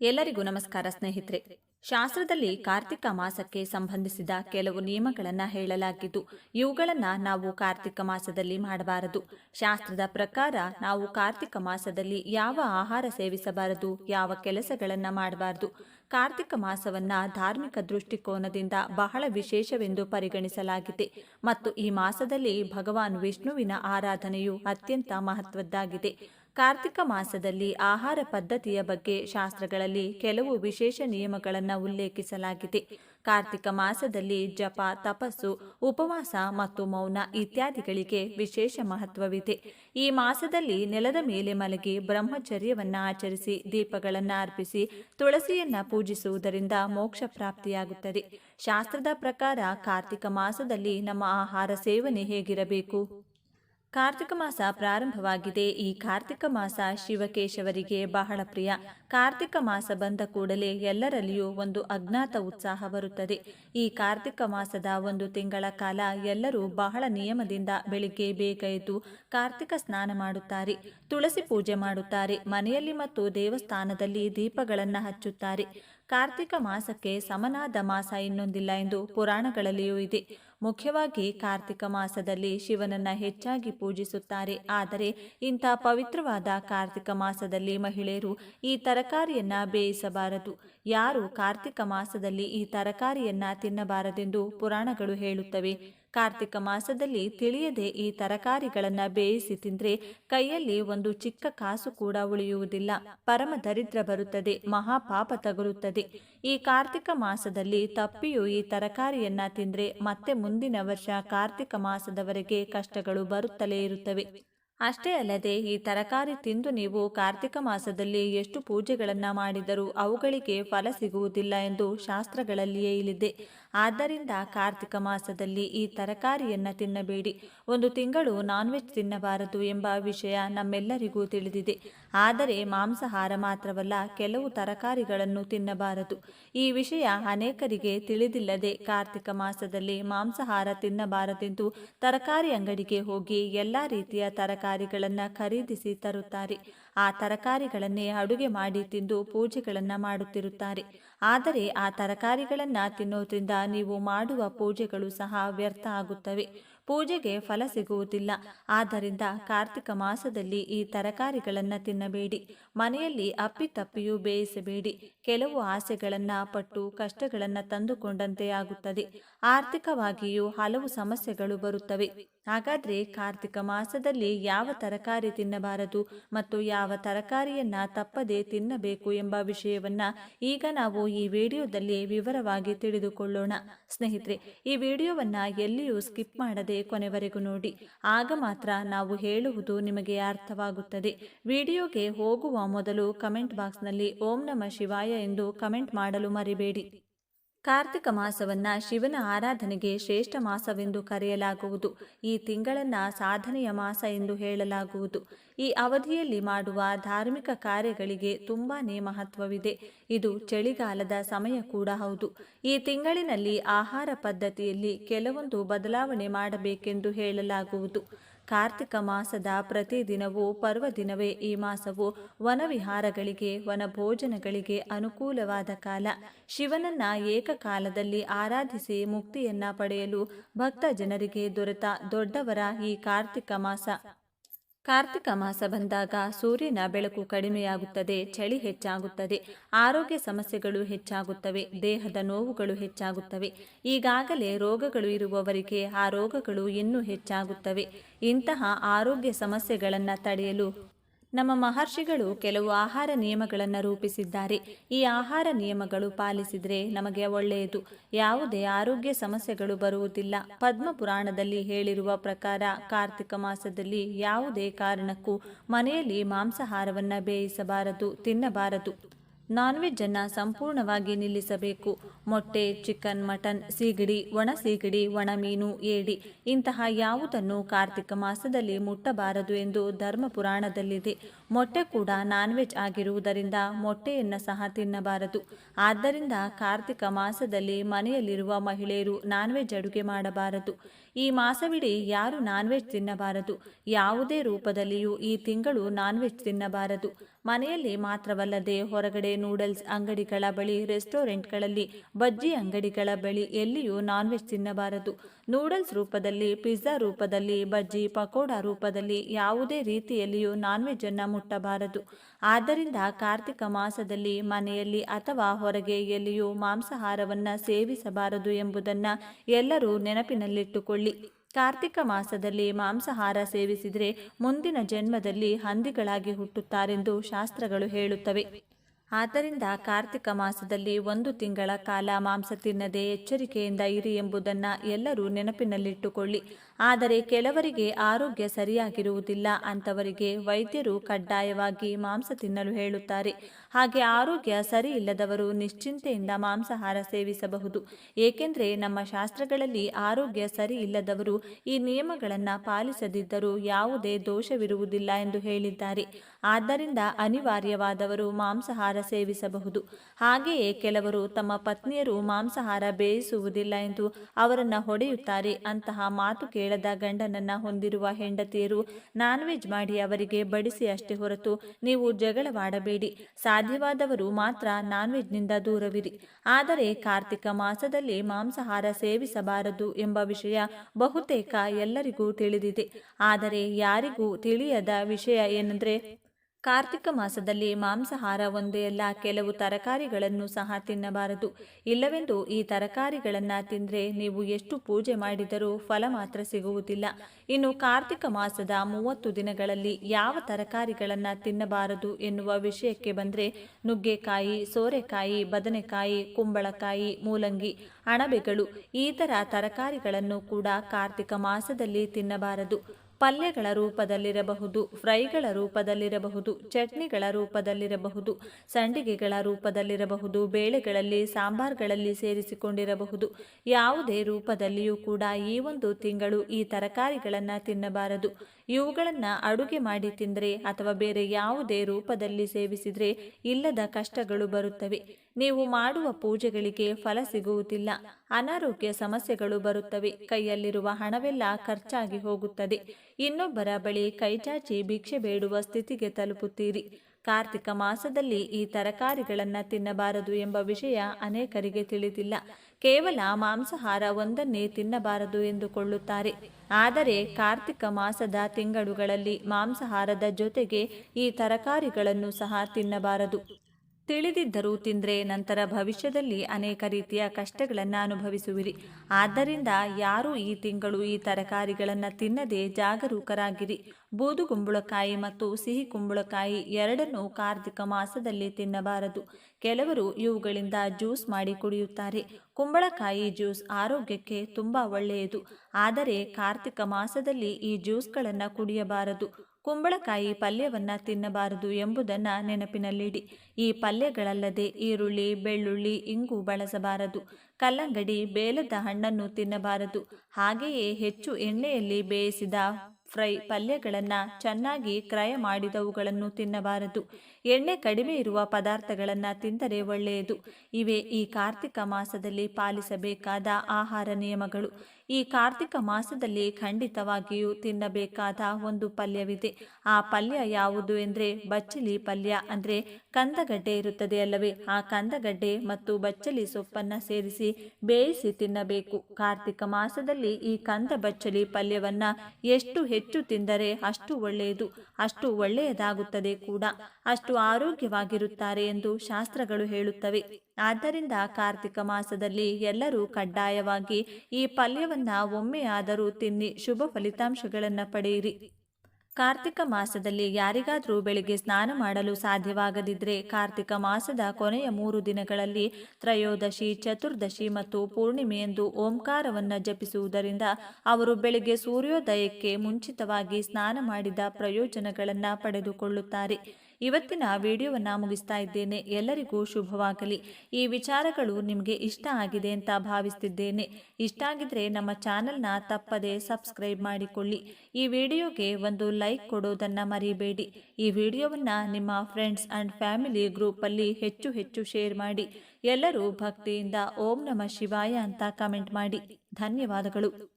ಎಲ್ಲರಿಗೂ ನಮಸ್ಕಾರ ಸ್ನೇಹಿತರೆ. ಶಾಸ್ತ್ರದಲ್ಲಿ ಕಾರ್ತಿಕ ಮಾಸಕ್ಕೆ ಸಂಬಂಧಿಸಿದ ಕೆಲವು ನಿಯಮಗಳನ್ನು ಹೇಳಲಾಗಿದ್ದು, ಇವುಗಳನ್ನು ನಾವು ಕಾರ್ತಿಕ ಮಾಸದಲ್ಲಿ ಮಾಡಬಾರದು. ಶಾಸ್ತ್ರದ ಪ್ರಕಾರ ನಾವು ಕಾರ್ತಿಕ ಮಾಸದಲ್ಲಿ ಯಾವ ಆಹಾರ ಸೇವಿಸಬಾರದು, ಯಾವ ಕೆಲಸಗಳನ್ನು ಮಾಡಬಾರದು, ಕಾರ್ತಿಕ ಮಾಸವನ್ನ ಧಾರ್ಮಿಕ ದೃಷ್ಟಿಕೋನದಿಂದ ಬಹಳ ವಿಶೇಷವೆಂದು ಪರಿಗಣಿಸಲಾಗಿದೆ. ಮತ್ತು ಈ ಮಾಸದಲ್ಲಿ ಭಗವಾನ್ ವಿಷ್ಣುವಿನ ಆರಾಧನೆಯು ಅತ್ಯಂತ ಮಹತ್ವದ್ದಾಗಿದೆ. ಕಾರ್ತಿಕ ಮಾಸದಲ್ಲಿ ಆಹಾರ ಪದ್ಧತಿಯ ಬಗ್ಗೆ ಶಾಸ್ತ್ರಗಳಲ್ಲಿ ಕೆಲವು ವಿಶೇಷ ನಿಯಮಗಳನ್ನು ಉಲ್ಲೇಖಿಸಲಾಗಿದೆ. ಕಾರ್ತಿಕ ಮಾಸದಲ್ಲಿ ಜಪ, ತಪಸ್ಸು, ಉಪವಾಸ ಮತ್ತು ಮೌನ ಇತ್ಯಾದಿಗಳಿಗೆ ವಿಶೇಷ ಮಹತ್ವವಿದೆ. ಈ ಮಾಸದಲ್ಲಿ ನೆಲದ ಮೇಲೆ ಮಲಗಿ ಬ್ರಹ್ಮಚರ್ಯವನ್ನು ಆಚರಿಸಿ, ದೀಪಗಳನ್ನು ಅರ್ಪಿಸಿ, ತುಳಸಿಯನ್ನ ಪೂಜಿಸುವುದರಿಂದ ಮೋಕ್ಷ ಪ್ರಾಪ್ತಿಯಾಗುತ್ತದೆ. ಶಾಸ್ತ್ರದ ಪ್ರಕಾರ ಕಾರ್ತಿಕ ಮಾಸದಲ್ಲಿ ನಮ್ಮ ಆಹಾರ ಸೇವನೆ ಹೇಗಿರಬೇಕು? ಕಾರ್ತಿಕ ಮಾಸ ಪ್ರಾರಂಭವಾಗಿದೆ. ಈ ಕಾರ್ತಿಕ ಮಾಸ ಶಿವಕೇಶವರಿಗೆ ಬಹಳ ಪ್ರಿಯ. ಕಾರ್ತಿಕ ಮಾಸ ಬಂದ ಕೂಡಲೇ ಎಲ್ಲರಲ್ಲಿಯೂ ಒಂದು ಅಜ್ಞಾತ ಉತ್ಸಾಹ ಬರುತ್ತದೆ. ಈ ಕಾರ್ತಿಕ ಮಾಸದ ಒಂದು ತಿಂಗಳ ಕಾಲ ಎಲ್ಲರೂ ಬಹಳ ನಿಯಮದಿಂದ ಬೆಳಿಗ್ಗೆ ಬೇಗ ಕಾರ್ತಿಕ ಸ್ನಾನ ಮಾಡುತ್ತಾರೆ. ತುಳಸಿ ಪೂಜೆ ಮಾಡುತ್ತಾರೆ. ಮನೆಯಲ್ಲಿ ಮತ್ತು ದೇವಸ್ಥಾನದಲ್ಲಿ ದೀಪಗಳನ್ನು ಹಚ್ಚುತ್ತಾರೆ. ಕಾರ್ತಿಕ ಮಾಸಕ್ಕೆ ಸಮನಾದ ಮಾಸ ಇನ್ನೊಂದಿಲ್ಲ ಎಂದು ಪುರಾಣಗಳಲ್ಲಿಯೂ ಇದೆ. ಮುಖ್ಯವಾಗಿ ಕಾರ್ತಿಕ ಮಾಸದಲ್ಲಿ ಶಿವನನ್ನ ಹೆಚ್ಚಾಗಿ ಪೂಜಿಸುತ್ತಾರೆ. ಆದರೆ ಇಂಥ ಪವಿತ್ರವಾದ ಕಾರ್ತಿಕ ಮಾಸದಲ್ಲಿ ಮಹಿಳೆಯರು ಈ ತರಕಾರಿಯನ್ನ ಬೇಯಿಸಬಾರದು. ಯಾರು ಕಾರ್ತಿಕ ಮಾಸದಲ್ಲಿ ಈ ತರಕಾರಿಯನ್ನ ತಿನ್ನಬಾರದೆಂದು ಪುರಾಣಗಳು ಹೇಳುತ್ತವೆ. ಕಾರ್ತಿಕ ಮಾಸದಲ್ಲಿ ತಿಳಿಯದೆ ಈ ತರಕಾರಿಗಳನ್ನು ಬೇಯಿಸಿ ತಿಂದ್ರೆ ಕೈಯಲ್ಲಿ ಒಂದು ಚಿಕ್ಕ ಕಾಸು ಕೂಡ ಉಳಿಯುವುದಿಲ್ಲ. ಪರಮ ದರಿದ್ರ ಬರುತ್ತದೆ, ಮಹಾಪಾಪ ತಗುಲುತ್ತದೆ. ಈ ಕಾರ್ತಿಕ ಮಾಸದಲ್ಲಿ ತಪ್ಪಿಯೂ ಈ ತರಕಾರಿಯನ್ನ ತಿಂದ್ರೆ ಮತ್ತೆ ಮುಂದಿನ ವರ್ಷ ಕಾರ್ತಿಕ ಮಾಸದವರೆಗೆ ಕಷ್ಟಗಳು ಬರುತ್ತಲೇ ಇರುತ್ತವೆ. ಅಷ್ಟೇ ಅಲ್ಲದೆ ಈ ತರಕಾರಿ ತಿಂದು ನೀವು ಕಾರ್ತಿಕ ಮಾಸದಲ್ಲಿ ಎಷ್ಟು ಪೂಜೆಗಳನ್ನು ಮಾಡಿದರೂ ಅವುಗಳಿಗೆ ಫಲ ಸಿಗುವುದಿಲ್ಲ ಎಂದು ಶಾಸ್ತ್ರಗಳಲ್ಲಿಯೇ ಇಲ್ಲಿದೆ. ಆದ್ದರಿಂದ ಕಾರ್ತಿಕ ಮಾಸದಲ್ಲಿ ಈ ತರಕಾರಿಯನ್ನು ತಿನ್ನಬೇಡಿ. ಒಂದು ತಿಂಗಳು ನಾನ್ ವೆಜ್ ತಿನ್ನಬಾರದು ಎಂಬ ವಿಷಯ ನಮ್ಮೆಲ್ಲರಿಗೂ ತಿಳಿದಿದೆ. ಆದರೆ ಮಾಂಸಾಹಾರ ಮಾತ್ರವಲ್ಲ, ಕೆಲವು ತರಕಾರಿಗಳನ್ನು ತಿನ್ನಬಾರದು. ಈ ವಿಷಯ ಅನೇಕರಿಗೆ ತಿಳಿದಿಲ್ಲದೆ ಕಾರ್ತಿಕ ಮಾಸದಲ್ಲಿ ಮಾಂಸಾಹಾರ ತಿನ್ನಬಾರದೆಂದು ತರಕಾರಿ ಅಂಗಡಿಗೆ ಹೋಗಿ ಎಲ್ಲ ರೀತಿಯ ತರಕಾರಿಗಳನ್ನು ಖರೀದಿಸಿ ತರುತ್ತಾರೆ. ಆ ತರಕಾರಿಗಳನ್ನೇ ಅಡುಗೆ ಮಾಡಿ ತಿಂದು ಪೂಜೆಗಳನ್ನು ಮಾಡುತ್ತಿರುತ್ತಾರೆ. ಆದರೆ ಆ ತರಕಾರಿಗಳನ್ನು ತಿನ್ನೋದ್ರಿಂದ ನೀವು ಮಾಡುವ ಪೂಜೆಗಳು ಸಹ ವ್ಯರ್ಥ ಆಗುತ್ತವೆ. ಪೂಜೆಗೆ ಫಲ ಸಿಗುವುದಿಲ್ಲ. ಆದ್ದರಿಂದ ಕಾರ್ತಿಕ ಮಾಸದಲ್ಲಿ ಈ ತರಕಾರಿಗಳನ್ನು ತಿನ್ನಬೇಡಿ. ಮನೆಯಲ್ಲಿ ಅಪ್ಪಿತಪ್ಪಿಯೂ ಬೇಯಿಸಬೇಡಿ. ಕೆಲವು ಆಸೆಗಳನ್ನು ಪಟ್ಟು ಕಷ್ಟಗಳನ್ನು ತಂದುಕೊಂಡಂತೆ ಆಗುತ್ತದೆ. ಆರ್ಥಿಕವಾಗಿಯೂ ಹಲವು ಸಮಸ್ಯೆಗಳು ಬರುತ್ತವೆ. ಹಾಗಾದ್ರೆ ಕಾರ್ತಿಕ ಮಾಸದಲ್ಲಿ ಯಾವ ತರಕಾರಿ ತಿನ್ನಬಾರದು ಮತ್ತು ಯಾವ ತರಕಾರಿಯನ್ನ ತಪ್ಪದೆ ತಿನ್ನಬೇಕು ಎಂಬ ವಿಷಯವನ್ನ ಈಗ ನಾವು ಈ ವಿಡಿಯೋದಲ್ಲಿ ವಿವರವಾಗಿ ತಿಳಿದುಕೊಳ್ಳೋಣ. ಸ್ನೇಹಿತರೆ, ಈ ವಿಡಿಯೋವನ್ನ ಎಲ್ಲಿಯೂ ಸ್ಕಿಪ್ ಮಾಡದೆ ಕೊನೆವರೆಗೂ ನೋಡಿ. ಆಗ ಮಾತ್ರ ನಾವು ಹೇಳುವುದು ನಿಮಗೆ ಅರ್ಥವಾಗುತ್ತದೆ. ವಿಡಿಯೋಗೆ ಹೋಗುವ ಮೊದಲು ಕಮೆಂಟ್ ಬಾಕ್ಸ್ನಲ್ಲಿ ಓಂ ನಮ ಶಿವಾಯ ಎಂದು ಕಮೆಂಟ್ ಮಾಡಲು ಮರಿಬೇಡಿ. ಕಾರ್ತಿಕ ಮಾಸವನ್ನ ಶಿವನ ಆರಾಧನೆಗೆ ಶ್ರೇಷ್ಠ ಮಾಸವೆಂದು ಕರೆಯಲಾಗುವುದು. ಈ ತಿಂಗಳನ್ನ ಸಾಧನೆಯ ಮಾಸ ಎಂದು ಹೇಳಲಾಗುವುದು. ಈ ಅವಧಿಯಲ್ಲಿ ಮಾಡುವ ಧಾರ್ಮಿಕ ಕಾರ್ಯಗಳಿಗೆ ತುಂಬಾನೇ ಮಹತ್ವವಿದೆ. ಇದು ಚಳಿಗಾಲದ ಸಮಯ ಕೂಡ ಹೌದು. ಈ ತಿಂಗಳಿನಲ್ಲಿ ಆಹಾರ ಪದ್ಧತಿಯಲ್ಲಿ ಕೆಲವೊಂದು ಬದಲಾವಣೆ ಮಾಡಬೇಕೆಂದು ಹೇಳಲಾಗುವುದು. ಕಾರ್ತಿಕ ಮಾಸದ ಪ್ರತಿದಿನವೂ ಪರ್ವದಿನವೇ ಈ ಮಾಸವು ವನವಿಹಾರಗಳಿಗೆ, ವನಭೋಜನಗಳಿಗೆ ಅನುಕೂಲವಾದ ಕಾಲ. ಶಿವನನ್ನ ಏಕಕಾಲದಲ್ಲಿ ಆರಾಧಿಸಿ ಮುಕ್ತಿಯನ್ನ ಪಡೆಯಲು ಭಕ್ತ ಜನರಿಗೆ ದೊರೆತ ದೊಡ್ಡವರ ಈ ಕಾರ್ತಿಕ ಮಾಸ. ಕಾರ್ತಿಕ ಮಾಸ ಬಂದಾಗ ಸೂರ್ಯನ ಬೆಳಕು ಕಡಿಮೆಯಾಗುತ್ತದೆ, ಚಳಿ ಹೆಚ್ಚಾಗುತ್ತದೆ, ಆರೋಗ್ಯ ಸಮಸ್ಯೆಗಳು ಹೆಚ್ಚಾಗುತ್ತವೆ, ದೇಹದ ನೋವುಗಳು ಹೆಚ್ಚಾಗುತ್ತವೆ. ಈಗಾಗಲೇ ರೋಗಗಳು ಇರುವವರಿಗೆ ಆ ರೋಗಗಳು ಇನ್ನೂ ಹೆಚ್ಚಾಗುತ್ತವೆ. ಇಂತಹ ಆರೋಗ್ಯ ಸಮಸ್ಯೆಗಳನ್ನು ತಡೆಯಲು ನಮ್ಮ ಮಹರ್ಷಿಗಳು ಕೆಲವು ಆಹಾರ ನಿಯಮಗಳನ್ನು ರೂಪಿಸಿದ್ದಾರೆ. ಈ ಆಹಾರ ನಿಯಮಗಳು ಪಾಲಿಸಿದರೆ ನಮಗೆ ಒಳ್ಳೆಯದು. ಯಾವುದೇ ಆರೋಗ್ಯ ಸಮಸ್ಯೆಗಳು ಬರುವುದಿಲ್ಲ. ಪದ್ಮ ಪುರಾಣದಲ್ಲಿ ಹೇಳಿರುವ ಪ್ರಕಾರ ಕಾರ್ತಿಕ ಮಾಸದಲ್ಲಿ ಯಾವುದೇ ಕಾರಣಕ್ಕೂ ಮನೆಯಲ್ಲಿ ಮಾಂಸಾಹಾರವನ್ನು ಬೇಯಿಸಬಾರದು, ತಿನ್ನಬಾರದು. ನಾನ್ ವೆಜ್ ಅನ್ನ ಸಂಪೂರ್ಣವಾಗಿ ನಿಲ್ಲಿಸಬೇಕು. ಮೊಟ್ಟೆ, ಚಿಕನ್, ಮಟನ್, ಸೀಗಡಿ, ಒಣ ಸೀಗಡಿ, ಒಣ ಮೀನು, ಏಡಿ ಇಂತಹ ಯಾವುದನ್ನು ಕಾರ್ತಿಕ ಮಾಸದಲ್ಲಿ ಮುಟ್ಟಬಾರದು ಎಂದು ಧರ್ಮ ಪುರಾಣದಲ್ಲಿದೆ ಮೊಟ್ಟೆ ಕೂಡ ನಾನ್ ವೆಜ್ ಆಗಿರುವುದರಿಂದ ಮೊಟ್ಟೆಯನ್ನು ಸಹ ತಿನ್ನಬಾರದು. ಆದ್ದರಿಂದ ಕಾರ್ತಿಕ ಮಾಸದಲ್ಲಿ ಮನೆಯಲ್ಲಿರುವ ಮಹಿಳೆಯರು ನಾನ್ ವೆಜ್ ಅಡುಗೆ ಮಾಡಬಾರದು. ಈ ಮಾಸವಿಡೀ ಯಾರು ನಾನ್ ವೆಜ್ ತಿನ್ನಬಾರದು? ಯಾವುದೇ ರೂಪದಲ್ಲಿಯೂ ಈ ತಿಂಗಳು ನಾನ್ ವೆಜ್ ತಿನ್ನಬಾರದು. ಮನೆಯಲ್ಲಿ ಮಾತ್ರವಲ್ಲದೆ ಹೊರಗಡೆ ನೂಡಲ್ಸ್ ಅಂಗಡಿಗಳ ಬಳಿ ರೆಸ್ಟೋರೆಂಟ್ಗಳಲ್ಲಿ ಬಜ್ಜಿ ಅಂಗಡಿಗಳ ಬಳಿ ಎಲ್ಲಿಯೂ ನಾನ್ ವೆಜ್ ತಿನ್ನಬಾರದು. ನೂಡಲ್ಸ್ ರೂಪದಲ್ಲಿ ಪಿಜ್ಜಾ ರೂಪದಲ್ಲಿ, ಬಜ್ಜಿ ಪಕೋಡ ರೂಪದಲ್ಲಿ ಯಾವುದೇ ರೀತಿಯಲ್ಲಿಯೂ ನಾನ್ ವೆಜ್ ಅನ್ನ ಮುಟ್ಟಬಾರದು. ಆದ್ದರಿಂದ ಕಾರ್ತಿಕ ಮಾಸದಲ್ಲಿ ಮನೆಯಲ್ಲಿ ಅಥವಾ ಹೊರಗೆ ಎಲ್ಲಿಯೂ ಮಾಂಸಾಹಾರವನ್ನು ಸೇವಿಸಬಾರದು ಎಂಬುದನ್ನ ಎಲ್ಲರೂ ನೆನಪಿನಲ್ಲಿಟ್ಟುಕೊಳ್ಳಿ. ಕಾರ್ತಿಕ ಮಾಸದಲ್ಲಿ ಮಾಂಸಾಹಾರ ಸೇವಿಸಿದರೆ ಮುಂದಿನ ಜನ್ಮದಲ್ಲಿ ಹಂದಿಗಳಾಗಿ ಹುಟ್ಟುತ್ತಾರೆಂದು ಶಾಸ್ತ್ರಗಳು ಹೇಳುತ್ತವೆ. ಆದ್ದರಿಂದ ಕಾರ್ತಿಕ ಮಾಸದಲ್ಲಿ ಒಂದು ತಿಂಗಳ ಕಾಲ ಮಾಂಸ ತಿನ್ನದೆ ಎಚ್ಚರಿಕೆಯಿಂದ ಇರಿ ಎಂಬುದನ್ನು ಎಲ್ಲರೂ ನೆನಪಿನಲ್ಲಿಟ್ಟುಕೊಳ್ಳಿ. ಆದರೆ ಕೆಲವರಿಗೆ ಆರೋಗ್ಯ ಸರಿಯಾಗಿರುವುದಿಲ್ಲ ಅಂಥವರಿಗೆ ವೈದ್ಯರು ಕಡ್ಡಾಯವಾಗಿ ಮಾಂಸ ತಿನ್ನಲು ಹೇಳುತ್ತಾರೆ. ಹಾಗೆ ಆರೋಗ್ಯ ಸರಿ ಇಲ್ಲದವರು ನಿಶ್ಚಿಂತೆಯಿಂದ ಮಾಂಸಾಹಾರ ಸೇವಿಸಬಹುದು. ಏಕೆಂದರೆ ನಮ್ಮ ಶಾಸ್ತ್ರಗಳಲ್ಲಿ ಆರೋಗ್ಯ ಸರಿ ಇಲ್ಲದವರು ಈ ನಿಯಮಗಳನ್ನು ಪಾಲಿಸದಿದ್ದರೂ ಯಾವುದೇ ದೋಷವಿರುವುದಿಲ್ಲ ಎಂದು ಹೇಳಿದ್ದಾರೆ. ಆದ್ದರಿಂದ ಅನಿವಾರ್ಯವಾದವರು ಮಾಂಸಾಹಾರ ಸೇವಿಸಬಹುದು. ಹಾಗೆಯೇ ಕೆಲವರು ತಮ್ಮ ಪತ್ನಿಯರು ಮಾಂಸಾಹಾರ ಬೇಯಿಸುವುದಿಲ್ಲ ಎಂದು ಅವರನ್ನ ಹೊಡೆಯುತ್ತಾರೆ. ಅಂತಹ ಮಾತು ಕೇಳದ ಗಂಡನನ್ನ ಹೊಂದಿರುವ ಹೆಂಡತಿಯರು ನಾನ್ ವೆಜ್ ಮಾಡಿ ಅವರಿಗೆ ಬಡಿಸಿ ಅಷ್ಟೇ ಹೊರತು ನೀವು ಜಗಳವಾಡಬೇಡಿ. ಸಾಧ್ಯವಾದವರು ಮಾತ್ರ ನಾನ್ ವೆಜ್ನಿಂದ ದೂರವಿರಿ. ಆದರೆ ಕಾರ್ತಿಕ ಮಾಸದಲ್ಲಿ ಮಾಂಸಾಹಾರ ಸೇವಿಸಬಾರದು ಎಂಬ ವಿಷಯ ಬಹುತೇಕ ಎಲ್ಲರಿಗೂ ತಿಳಿದಿದೆ. ಆದರೆ ಯಾರಿಗೂ ತಿಳಿಯದ ವಿಷಯ ಏನೆಂದರೆ ಕಾರ್ತಿಕ ಮಾಸದಲ್ಲಿ ಮಾಂಸಾಹಾರ ಒಂದೇ ಅಲ್ಲ, ಕೆಲವು ತರಕಾರಿಗಳನ್ನು ಸಹ ತಿನ್ನಬಾರದು. ಇಲ್ಲವೆಂದು ಈ ತರಕಾರಿಗಳನ್ನು ತಿಂದರೆ ನೀವು ಎಷ್ಟು ಪೂಜೆ ಮಾಡಿದರೂ ಫಲ ಮಾತ್ರ ಸಿಗುವುದಿಲ್ಲ. ಇನ್ನು ಕಾರ್ತಿಕ ಮಾಸದ ಮೂವತ್ತು ದಿನಗಳಲ್ಲಿ ಯಾವ ತರಕಾರಿಗಳನ್ನು ತಿನ್ನಬಾರದು ಎನ್ನುವ ವಿಷಯಕ್ಕೆ ಬಂದರೆ ನುಗ್ಗೆಕಾಯಿ, ಸೋರೆಕಾಯಿ, ಬದನೆಕಾಯಿ, ಕುಂಬಳಕಾಯಿ, ಮೂಲಂಗಿ, ಅಣಬೆಗಳು ಈ ಥರ ತರಕಾರಿಗಳನ್ನು ಕೂಡ ಕಾರ್ತಿಕ ಮಾಸದಲ್ಲಿ ತಿನ್ನಬಾರದು. ಪಲ್ಯಗಳ ರೂಪದಲ್ಲಿರಬಹುದು, ಫ್ರೈಗಳ ರೂಪದಲ್ಲಿರಬಹುದು, ಚಟ್ನಿಗಳ ರೂಪದಲ್ಲಿರಬಹುದು, ಸಂಡಿಗೆಗಳ ರೂಪದಲ್ಲಿರಬಹುದು, ಬೇಳೆಗಳಲ್ಲಿ, ಸಾಂಬಾರ್ಗಳಲ್ಲಿ ಸೇರಿಸಿಕೊಂಡಿರಬಹುದು. ಯಾವುದೇ ರೂಪದಲ್ಲಿಯೂ ಕೂಡ ಈ ಒಂದು ತಿಂಗಳು ಈ ತರಕಾರಿಗಳನ್ನು ತಿನ್ನಬಾರದು. ಇವುಗಳನ್ನು ಅಡುಗೆ ಮಾಡಿ ತಿಂದರೆ ಅಥವಾ ಬೇರೆ ಯಾವುದೇ ರೂಪದಲ್ಲಿ ಸೇವಿಸಿದರೆ ಇಲ್ಲದ ಕಷ್ಟಗಳು ಬರುತ್ತವೆ. ನೀವು ಮಾಡುವ ಪೂಜೆಗಳಿಗೆ ಫಲ ಸಿಗುವುದಿಲ್ಲ. ಅನಾರೋಗ್ಯ ಸಮಸ್ಯೆಗಳು ಬರುತ್ತವೆ. ಕೈಯಲ್ಲಿರುವ ಹಣವೆಲ್ಲ ಖರ್ಚಾಗಿ ಹೋಗುತ್ತದೆ. ಇನ್ನೊಬ್ಬರ ಬಳಿ ಕೈಚಾಚಿ ಭಿಕ್ಷೆ ಬೇಡುವ ಸ್ಥಿತಿಗೆ ತಲುಪುತ್ತೀರಿ. ಕಾರ್ತಿಕ ಮಾಸದಲ್ಲಿ ಈ ತರಕಾರಿಗಳನ್ನು ತಿನ್ನಬಾರದು ಎಂಬ ವಿಷಯ ಅನೇಕರಿಗೆ ತಿಳಿದಿಲ್ಲ. ಕೇವಲ ಮಾಂಸಾಹಾರ ಒಂದನ್ನೇ ತಿನ್ನಬಾರದು ಎಂದುಕೊಳ್ಳುತ್ತಾರೆ. ಆದರೆ ಕಾರ್ತಿಕ ಮಾಸದ ತಿಂಗಳುಗಳಲ್ಲಿ ಮಾಂಸಾಹಾರದ ಜೊತೆಗೆ ಈ ತರಕಾರಿಗಳನ್ನು ಸಹ ತಿನ್ನಬಾರದು. ತಿಳಿದಿದ್ದರೂ ತಿಂದರೆ ನಂತರ ಭವಿಷ್ಯದಲ್ಲಿ ಅನೇಕ ರೀತಿಯ ಕಷ್ಟಗಳನ್ನು ಅನುಭವಿಸುವಿರಿ. ಆದ್ದರಿಂದ ಯಾರೂ ಈ ತಿಂಗಳು ಈ ತರಕಾರಿಗಳನ್ನು ತಿನ್ನದೆ ಜಾಗರೂಕರಾಗಿರಿ. ಬೂದು ಕುಂಬಳಕಾಯಿ ಮತ್ತು ಸಿಹಿ ಕುಂಬಳಕಾಯಿ ಎರಡನ್ನೂ ಕಾರ್ತಿಕ ಮಾಸದಲ್ಲಿ ತಿನ್ನಬಾರದು. ಕೆಲವರು ಇವುಗಳಿಂದ ಜ್ಯೂಸ್ ಮಾಡಿ ಕುಡಿಯುತ್ತಾರೆ. ಕುಂಬಳಕಾಯಿ ಜ್ಯೂಸ್ ಆರೋಗ್ಯಕ್ಕೆ ತುಂಬ ಒಳ್ಳೆಯದು. ಆದರೆ ಕಾರ್ತಿಕ ಮಾಸದಲ್ಲಿ ಈ ಜ್ಯೂಸ್ಗಳನ್ನು ಕುಡಿಯಬಾರದು. ಕುಂಬಳಕಾಯಿ ಪಲ್ಯವನ್ನು ತಿನ್ನಬಾರದು ಎಂಬುದನ್ನು ನೆನಪಿನಲ್ಲಿಡಿ. ಈ ಪಲ್ಯಗಳಲ್ಲದೆ ಈರುಳ್ಳಿ, ಬೆಳ್ಳುಳ್ಳಿ, ಇಂಗು ಬಳಸಬಾರದು. ಕಲ್ಲಂಗಡಿ ಬೇಲದ ಹಣ್ಣನ್ನು ತಿನ್ನಬಾರದು. ಹಾಗೆಯೇ ಹೆಚ್ಚು ಎಣ್ಣೆಯಲ್ಲಿ ಬೇಯಿಸಿದ ಫ್ರೈ ಪಲ್ಯಗಳನ್ನು ಚೆನ್ನಾಗಿ ಕ್ರಯ ಮಾಡಿದವುಗಳನ್ನು ತಿನ್ನಬಾರದು. ಎಣ್ಣೆ ಕಡಿಮೆ ಇರುವ ಪದಾರ್ಥಗಳನ್ನು ತಿಂದರೆ ಒಳ್ಳೆಯದು. ಇವೆ ಈ ಕಾರ್ತಿಕ ಮಾಸದಲ್ಲಿ ಪಾಲಿಸಬೇಕಾದ ಆಹಾರ ನಿಯಮಗಳು. ಈ ಕಾರ್ತಿಕ ಮಾಸದಲ್ಲಿ ಖಂಡಿತವಾಗಿಯೂ ತಿನ್ನಬೇಕಾದ ಒಂದು ಪಲ್ಯವಿದೆ. ಆ ಪಲ್ಯ ಯಾವುದು ಎಂದರೆ ಬಚ್ಚಲಿ ಪಲ್ಯ ಅಂದರೆ ಕಂದಗಡ್ಡೆ ಇರುತ್ತದೆ ಅಲ್ಲವೇ? ಆ ಕಂದಗಡ್ಡೆ ಮತ್ತು ಬಚ್ಚಲಿ ಸೊಪ್ಪನ್ನು ಸೇರಿಸಿ ಬೇಯಿಸಿ ತಿನ್ನಬೇಕು. ಕಾರ್ತಿಕ ಮಾಸದಲ್ಲಿ ಈ ಕಂದ ಬಚ್ಚಲಿ ಪಲ್ಯವನ್ನು ಎಷ್ಟು ಹೆಚ್ಚು ತಿಂದರೆ ಅಷ್ಟು ಒಳ್ಳೆಯದು. ಅಷ್ಟು ಒಳ್ಳೆಯದಾಗುತ್ತದೆ ಕೂಡ. ಅಷ್ಟು ಆರೋಗ್ಯವಾಗಿರುತ್ತಾರೆ ಎಂದು ಶಾಸ್ತ್ರಗಳು ಹೇಳುತ್ತವೆ. ಆದ್ದರಿಂದ ಕಾರ್ತಿಕ ಮಾಸದಲ್ಲಿ ಎಲ್ಲರೂ ಕಡ್ಡಾಯವಾಗಿ ಈ ಪಲ್ಯವನ್ನ ಒಮ್ಮೆಯಾದರೂ ತಿನ್ನಿ, ಶುಭ ಫಲಿತಾಂಶಗಳನ್ನು ಪಡೆಯಿರಿ. ಕಾರ್ತಿಕ ಮಾಸದಲ್ಲಿ ಯಾರಿಗಾದರೂ ಬೆಳಿಗ್ಗೆ ಸ್ನಾನ ಮಾಡಲು ಸಾಧ್ಯವಾಗದಿದ್ದರೆ ಕಾರ್ತಿಕ ಮಾಸದ ಕೊನೆಯ ಮೂರು ದಿನಗಳಲ್ಲಿ ತ್ರಯೋದಶಿ, ಚತುರ್ದಶಿ ಮತ್ತು ಪೂರ್ಣಿಮೆಯಂದು ಓಂಕಾರವನ್ನು ಜಪಿಸುವುದರಿಂದ ಅವರು ಬೆಳಿಗ್ಗೆ ಸೂರ್ಯೋದಯಕ್ಕೆ ಮುಂಚಿತವಾಗಿ ಸ್ನಾನ ಮಾಡಿದ ಪ್ರಯೋಜನಗಳನ್ನು ಪಡೆದುಕೊಳ್ಳುತ್ತಾರೆ. ಇವತ್ತಿನ ವಿಡಿಯೋವನ್ನು ಮುಗಿಸ್ತಾ ಇದ್ದೇನೆ. ಎಲ್ಲರಿಗೂ ಶುಭವಾಗಲಿ. ಈ ವಿಚಾರಗಳು ನಿಮಗೆ ಇಷ್ಟ ಆಗಿದೆ ಅಂತ ಭಾವಿಸ್ತಿದ್ದೇನೆ. ಇಷ್ಟ ಆಗಿದ್ರೆ ನಮ್ಮ ಚಾನೆಲ್ನ ತಪ್ಪದೆ ಸಬ್ಸ್ಕ್ರೈಬ್ ಮಾಡಿಕೊಳ್ಳಿ. ಈ ವಿಡಿಯೋಗೆ ಒಂದು ಲೈಕ್ ಕೊಡೋದನ್ನು ಮರಿಬೇಡಿ. ಈ ವಿಡಿಯೋವನ್ನು ನಿಮ್ಮ ಫ್ರೆಂಡ್ಸ್ ಆ್ಯಂಡ್ ಫ್ಯಾಮಿಲಿ ಗ್ರೂಪಲ್ಲಿ ಹೆಚ್ಚು ಹೆಚ್ಚು ಶೇರ್ ಮಾಡಿ. ಎಲ್ಲರೂ ಭಕ್ತಿಯಿಂದ ಓಂ ನಮ ಶಿವಾಯ ಅಂತ ಕಮೆಂಟ್ ಮಾಡಿ. ಧನ್ಯವಾದಗಳು.